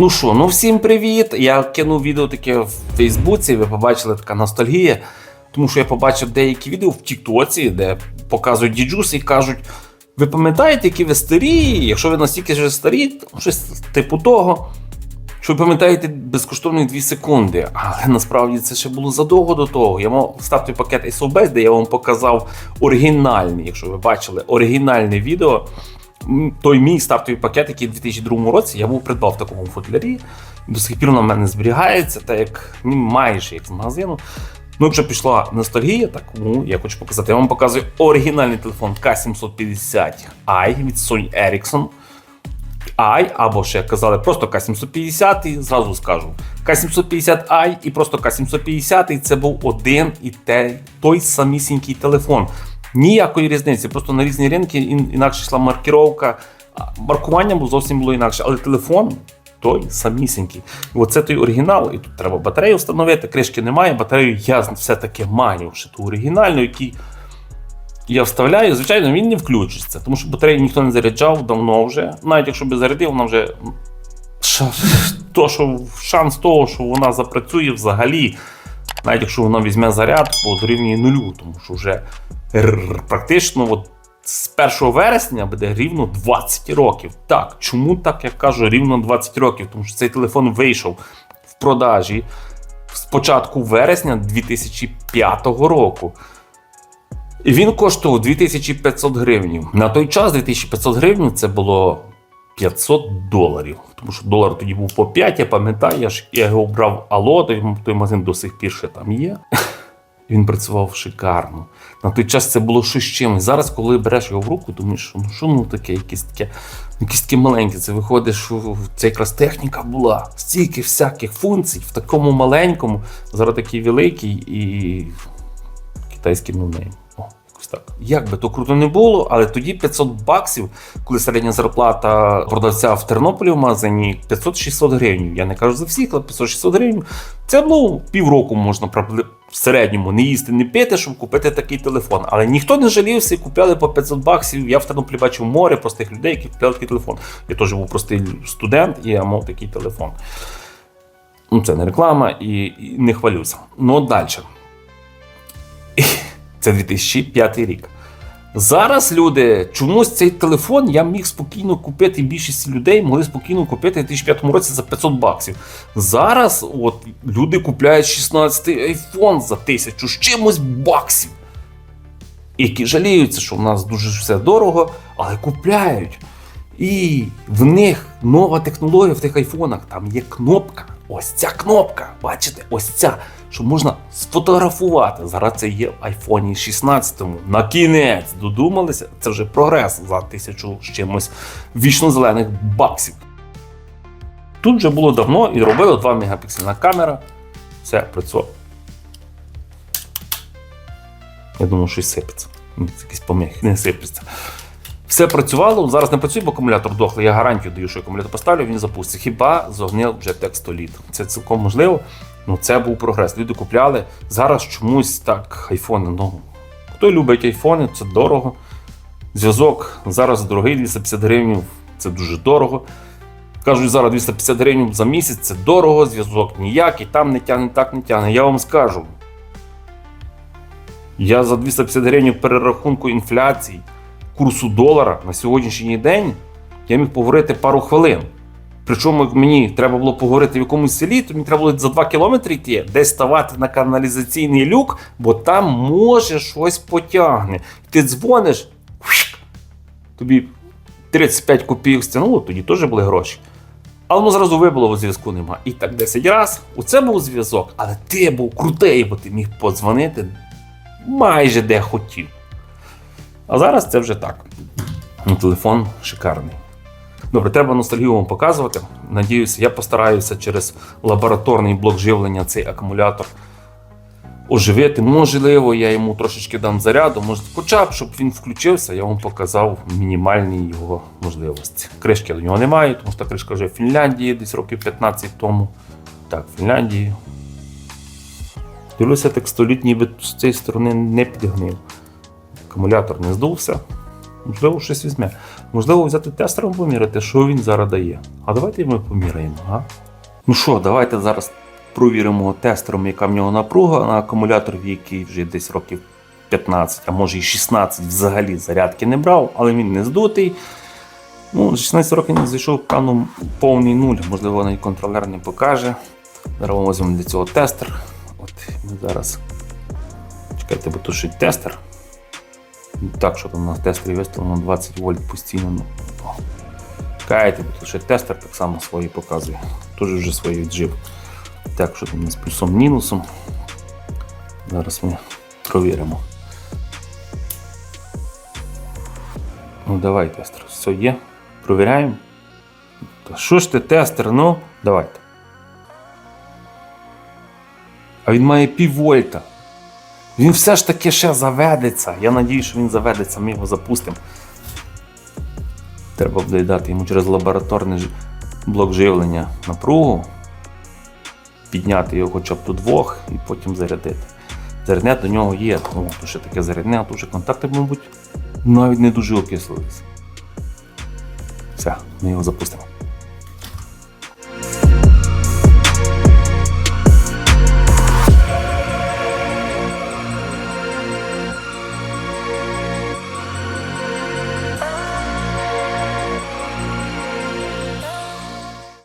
Ну що, ну всім привіт! Я кинув відео таке в Фейсбуці, ви побачили така ностальгія. Тому що я побачив деякі відео в Тіктоці, де показують діджуси і кажуть: ви пам'ятаєте, які ви старі? Якщо ви настільки ж старі, щось типу того. Що ви пам'ятаєте безкоштовні 2 секунди, але насправді це ще було задовго до того. Я мав ставте пакет SOBase, де я вам показав оригінальний, якщо ви бачили, оригінальне відео. Той мій стартовий пакет, який в 2002 році я був придбав в такому футлярі. До сих пір в мене зберігається, так як ну, майже як з магазину. Ну, якщо пішла ностальгія, так ну, я хочу показати. Я вам показую оригінальний телефон K750i від Sony Ericsson. i, або ще казали просто К750, зразу скажу. К750i і просто К750 це був один і те, той самісінький телефон. Ніякої різниці, просто на різні ринки інакше йшла маркіровка. Маркування було зовсім було інакше, але телефон той самісінький. І оце той оригінал, і тут треба батарею встановити. Кришки немає, батарею я все-таки маю ще ту оригінальну, який я вставляю, звичайно, він не включиться, тому що батарею ніхто не заряджав давно вже. Навіть якщо би зарядив, вона вже. То, що шанс того, що вона запрацює взагалі, навіть якщо вона візьме заряд, бо дорівнює нулю, тому що вже практично от з 1 вересня буде рівно 20 років. Так, чому так я кажу рівно 20 років? Тому що цей телефон вийшов в продажі з початку вересня 2005 року. І він коштував 2500 гривень. На той час 2500 гривень це було 500 доларів. Тому що долар тоді був по 5, я пам'ятаю, я, ж, я його брав той, той магазин до сих пір ще там є. Він працював шикарно. На той час це було щось чимось. Зараз, коли береш його в руку, думаєш, що ну що ну таке, якесь таке, якесь таке маленьке. Це виходить, що це якраз техніка була. Стільки всяких функцій в такому маленькому, зараз такий великий і китайський ноунейм. Так. Як би то круто не було, але тоді 500 баксів, коли середня зарплата продавця в Тернополі в магазині 500-600 гривень. Я не кажу за всіх, але 500-600 гривень. Це було півроку можна в середньому не їсти, не пити, щоб купити такий телефон. Але ніхто не жалівся і купляли по 500 баксів. Я в Тернополі бачив море простих людей, які купляли такий телефон. Я теж був простий студент і я мав такий телефон. Ну, це не реклама і, і не хвалюся. Ну, от далі. Це 2005 рік. Зараз люди, чомусь цей телефон я міг спокійно купити, більшість людей могли спокійно купити в 2005 році за 500 баксів. Зараз от, люди купляють 16-й айфон за тисячу з чимось баксів. Які жаліються, що в нас дуже все дорого, але купляють. І в них нова технологія в тих айфонах. Там є кнопка. Ось ця кнопка. Бачите, ось ця, що можна сфотографувати. Зараз це є в айфоні 16. На кінець додумалися. Це вже прогрес за тисячу з чимось вічно-зелених баксів. Тут вже було давно і робили 2 мегапіксельна камера. Все працювало. Я думав, щось сипеться. Якісь поміхи, не сипеться. Все працювало, зараз не працює, бо акумулятор дохлий. Я гарантію даю, що акумулятор поставлю, він запуститься. Хіба зогнив вже текстоліт. Це цілком можливо. Ну це був прогрес. Люди купляли. Зараз чомусь так айфони. Ну хто любить айфони, це дорого. Зв'язок зараз дорогий, 250 гривень, це дуже дорого. Кажуть, зараз 250 гривень за місяць це дорого, зв'язок ніякий, там не тягне, так не тягне. Я вам скажу. Я за 250 гривень перерахунку інфляції курсу долара на сьогоднішній день я міг поговорити пару хвилин. Причому як мені треба було поговорити в якомусь селі, то мені треба було за 2 кілометри йти, десь ставати на каналізаційний люк, бо там може щось потягне. Ти дзвониш, тобі 35 копійок стягнуло, тоді теж були гроші. Але воно зразу вибило, зв'язку нема. І так 10 раз. Оце був зв'язок, але ти був крутий, бо ти міг подзвонити майже де хотів. А зараз це вже так. Ну, Телефон шикарний. Добре, треба ностальгію вам показувати. Надіюся, я постараюся через лабораторний блок живлення цей акумулятор оживити. Можливо, я йому трошечки дам заряду, може, хоча б, щоб він включився, я вам показав мінімальні його можливості. Кришки до нього немає, тому що кришка вже в Фінляндії десь років 15 тому. Так, в Фінляндії. Дивлюся, текстоліт ніби з цієї сторони не підгнив. Акумулятор не здувся. Можливо, щось візьме. Можливо, взяти тестером поміряти, що він зараз дає. А давайте ми поміряємо, а? Ну що, давайте зараз провіримо тестером, яка в нього напруга на акумулятор, який вже десь років 15, а може і 16 взагалі зарядки не брав, але він не здутий. Ну, 16 років не зайшов певно повний нуль, можливо, навіть контролер не покаже. Зараз візьмемо для цього тестер. От ми зараз. Чекайте, бо тут тестер. Так, що там на тестері виставлено 20 вольт постійно. Ну, о. Чекайте, бо тут ще тестер так само свої показує. Теж вже свої віджив. Так, що там у нас плюсом мінусом. Зараз ми провіримо. Ну давай, тестер, все є. Провіряємо. Та що ж ти тестер? Ну, давайте. А він має пів вольта. Він все ж таки ще заведеться. Я надію, що він заведеться, ми його запустимо. Треба буде дати йому через лабораторний блок живлення напругу, підняти його хоча б до двох і потім зарядити. Зарядне до нього є, ну, то ще таке зарядне, а то вже контакти, мабуть, навіть не дуже окислились. Все, ми його запустимо.